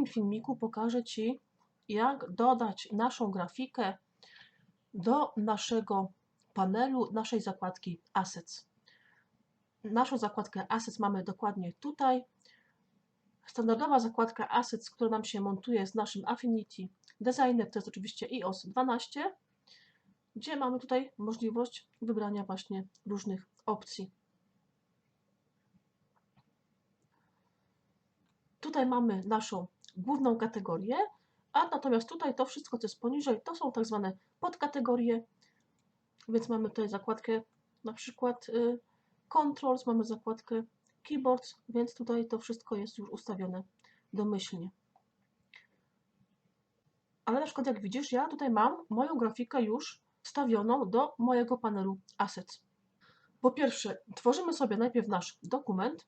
krótkim filmiku pokażę Ci, jak dodać naszą grafikę do naszego panelu, naszej zakładki Assets. Naszą zakładkę Assets mamy dokładnie tutaj. Standardowa zakładka Assets, która nam się montuje z naszym Affinity Designer, to jest oczywiście iOS 12, gdzie mamy tutaj możliwość wybrania właśnie różnych opcji. Tutaj mamy naszą główną kategorię, a natomiast tutaj to wszystko, co jest poniżej, to są tak zwane podkategorie, więc mamy tutaj zakładkę na przykład y, Controls, mamy zakładkę Keyboards, więc tutaj to wszystko jest już ustawione domyślnie. Ale na przykład jak widzisz, ja tutaj mam moją grafikę już wstawioną do mojego panelu Assets. Po pierwsze, tworzymy sobie najpierw nasz dokument,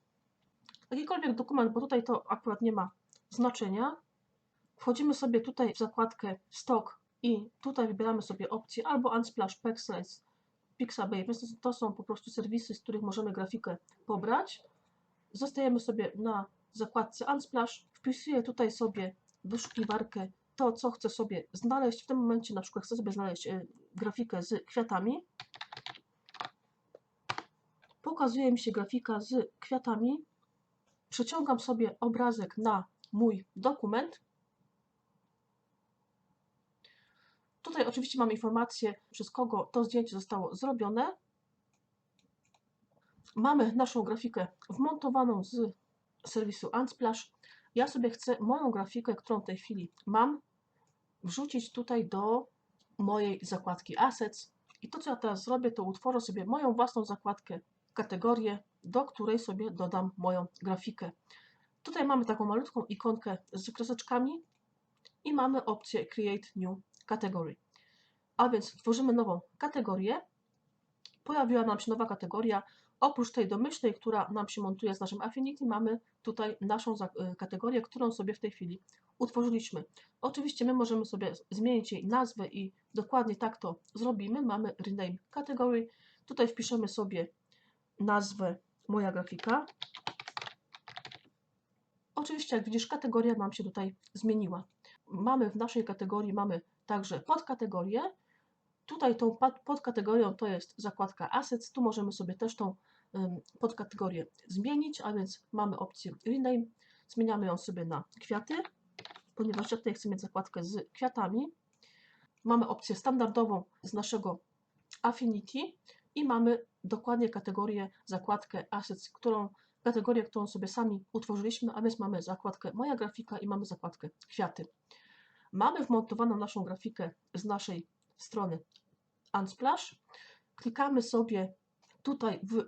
jakikolwiek dokument, bo tutaj to akurat nie ma znaczenia. Wchodzimy sobie tutaj w zakładkę Stock i tutaj wybieramy sobie opcję albo Unsplash, Pexels, Pixabay, więc to są po prostu serwisy, z których możemy grafikę pobrać. Zostajemy sobie na zakładce Unsplash, wpisuję tutaj sobie wyszukiwarkę to, co chcę sobie znaleźć. W tym momencie na przykład chcę sobie znaleźć e, grafikę z kwiatami. Pokazuje mi się grafika z kwiatami. Przeciągam sobie obrazek na mój dokument. Tutaj oczywiście mam informację, przez kogo to zdjęcie zostało zrobione. Mamy naszą grafikę wmontowaną z serwisu Unsplash. Ja sobie chcę moją grafikę, którą w tej chwili mam, wrzucić tutaj do mojej zakładki Assets. I to, co ja teraz zrobię, to utworzę sobie moją własną zakładkę, kategorię, do której sobie dodam moją grafikę. Tutaj mamy taką malutką ikonkę z kreseczkami i mamy opcję Create New Category. A więc tworzymy nową kategorię. Pojawiła nam się nowa kategoria. Oprócz tej domyślnej, która nam się montuje z naszym Affinity, mamy tutaj naszą y, kategorię, którą sobie w tej chwili utworzyliśmy. Oczywiście my możemy sobie zmienić jej nazwę i dokładnie tak to zrobimy. Mamy Rename Category. Tutaj wpiszemy sobie nazwę moja grafika. Oczywiście, jak widzisz, kategoria nam się tutaj zmieniła. Mamy w naszej kategorii mamy także podkategorię. Tutaj tą podkategorią to jest zakładka Assets. Tu możemy sobie też tą podkategorię zmienić, a więc mamy opcję Rename. Zmieniamy ją sobie na kwiaty, ponieważ ja tutaj chcę mieć zakładkę z kwiatami. Mamy opcję standardową z naszego Affinity i mamy dokładnie kategorię, zakładkę Assets, którą kategorię, którą sobie sami utworzyliśmy, a więc mamy zakładkę Moja grafika i mamy zakładkę Kwiaty. Mamy wmontowaną naszą grafikę z naszej strony Unsplash. Klikamy sobie tutaj w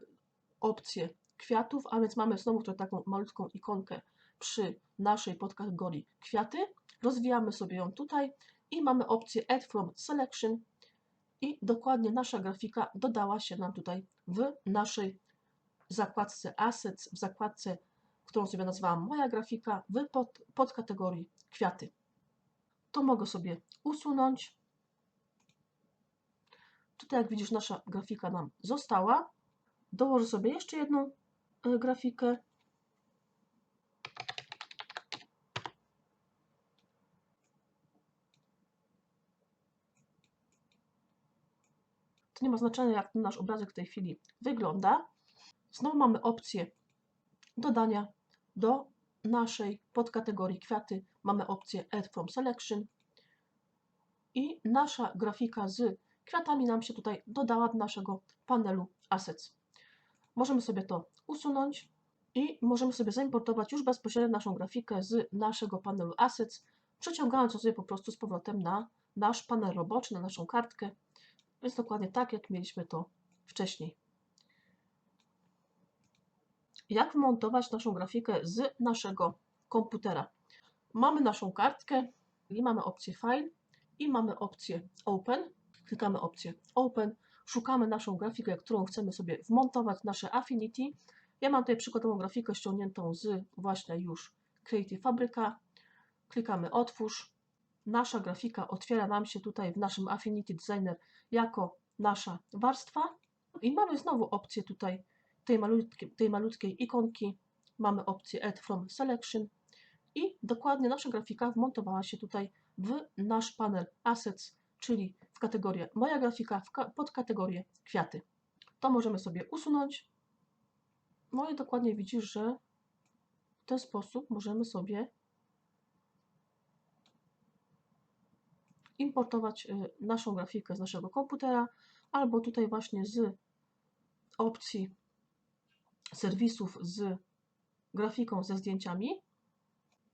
opcję kwiatów, a więc mamy znowu tutaj taką malutką ikonkę przy naszej podkategorii kwiaty. Rozwijamy sobie ją tutaj i mamy opcję Add from Selection i dokładnie nasza grafika dodała się nam tutaj w naszej zakładce Assets, w zakładce, którą sobie nazwałam Moja grafika, w pod, podkategorii Kwiaty. To mogę sobie usunąć. Tutaj jak widzisz nasza grafika nam została. Dołożę sobie jeszcze jedną e, grafikę. To nie ma znaczenia, jak ten nasz obrazek w tej chwili wygląda. Znowu mamy opcję dodania do naszej podkategorii kwiaty. Mamy opcję Add from Selection i nasza grafika z kwiatami nam się tutaj dodała do naszego panelu Assets. Możemy sobie to usunąć i możemy sobie zaimportować już bezpośrednio naszą grafikę z naszego panelu Assets, przeciągając ją sobie po prostu z powrotem na nasz panel roboczy, na naszą kartkę. Więc dokładnie tak, jak mieliśmy to wcześniej. Jak wmontować naszą grafikę z naszego komputera? Mamy naszą kartkę i mamy opcję File i mamy opcję Open. Klikamy opcję Open, szukamy naszą grafikę, którą chcemy sobie wmontować, nasze Affinity. Ja mam tutaj przykładową grafikę ściągniętą z właśnie już Creative Fabrica. Klikamy Otwórz. Nasza grafika otwiera nam się tutaj w naszym Affinity Designer jako nasza warstwa. I mamy znowu opcję tutaj tej malutkiej, tej malutkiej ikonki. Mamy opcję Add from Selection i dokładnie nasza grafika wmontowała się tutaj w nasz panel Assets, czyli w kategorię Moja grafika, w ka pod kategorię Kwiaty. To możemy sobie usunąć. No i dokładnie widzisz, że w ten sposób możemy sobie importować y, naszą grafikę z naszego komputera, albo tutaj właśnie z opcji serwisów z grafiką ze zdjęciami.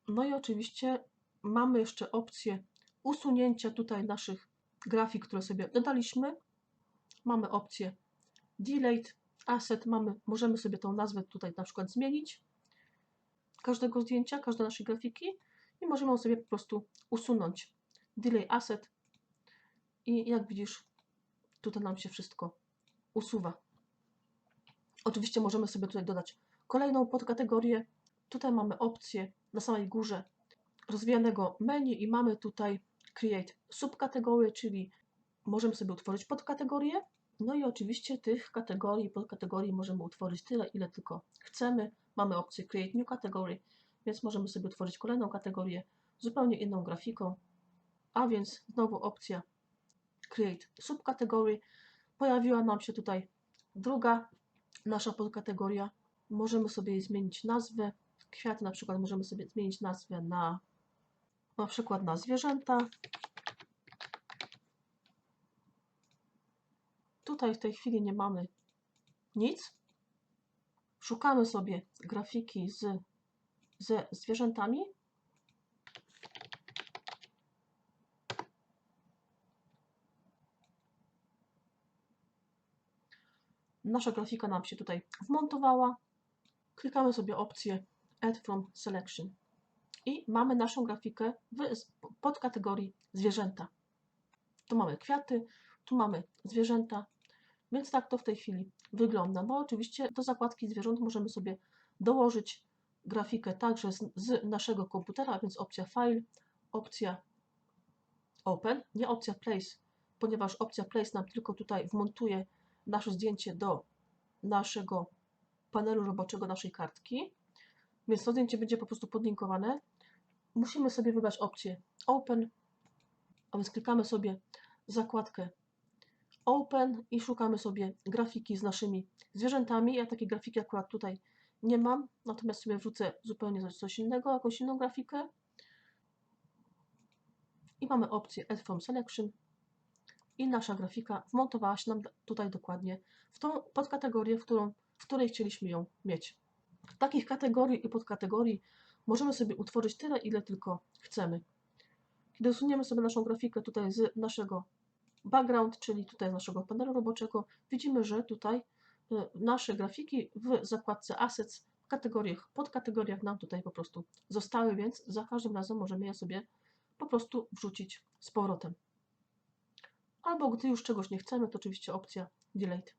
No i oczywiście mamy jeszcze opcję usunięcia tutaj naszych grafik, które sobie dodaliśmy. Mamy opcję Delete Asset, mamy, możemy sobie tą nazwę tutaj na przykład zmienić każdego zdjęcia, każdej naszej grafiki i możemy ją sobie po prostu usunąć. Delay Asset i jak widzisz, tutaj nam się wszystko usuwa. Oczywiście możemy sobie tutaj dodać kolejną podkategorię. Tutaj mamy opcję na samej górze rozwijanego menu i mamy tutaj Create Subkategory, czyli możemy sobie utworzyć podkategorie. No i oczywiście tych kategorii podkategorii możemy utworzyć tyle, ile tylko chcemy. Mamy opcję Create New Category, więc możemy sobie utworzyć kolejną kategorię zupełnie inną grafiką, a więc znowu opcja Create Subcategory. Pojawiła nam się tutaj druga nasza podkategoria. Możemy sobie zmienić nazwę. Kwiaty na przykład możemy sobie zmienić nazwę na na przykład na zwierzęta. Tutaj w tej chwili nie mamy nic. Szukamy sobie grafiki z, ze zwierzętami. Nasza grafika nam się tutaj wmontowała. Klikamy sobie opcję Add from Selection i mamy naszą grafikę w podkategorii zwierzęta. Tu mamy kwiaty, tu mamy zwierzęta, więc tak to w tej chwili wygląda. No oczywiście do zakładki zwierząt możemy sobie dołożyć grafikę także z, z naszego komputera, więc opcja File, opcja Open, nie opcja Place, ponieważ opcja Place nam tylko tutaj wmontuje nasze zdjęcie do naszego panelu roboczego, naszej kartki, więc to zdjęcie będzie po prostu podlinkowane. Musimy sobie wybrać opcję Open, a więc klikamy sobie zakładkę Open i szukamy sobie grafiki z naszymi zwierzętami. Ja takiej grafiki akurat tutaj nie mam, natomiast sobie wrzucę zupełnie coś, innego, jakąś inną grafikę. I mamy opcję Add from Selection i nasza grafika wmontowała się nam tutaj dokładnie w tą podkategorię, w, którą, w której chcieliśmy ją mieć. Takich kategorii i podkategorii możemy sobie utworzyć tyle, ile tylko chcemy. Kiedy usuniemy sobie naszą grafikę tutaj z naszego background, czyli tutaj z naszego panelu roboczego, widzimy, że tutaj y, nasze grafiki w zakładce Assets w kategoriach, podkategoriach nam tutaj po prostu zostały, więc za każdym razem możemy je sobie po prostu wrzucić z powrotem. Albo gdy już czegoś nie chcemy, to oczywiście opcja Delete.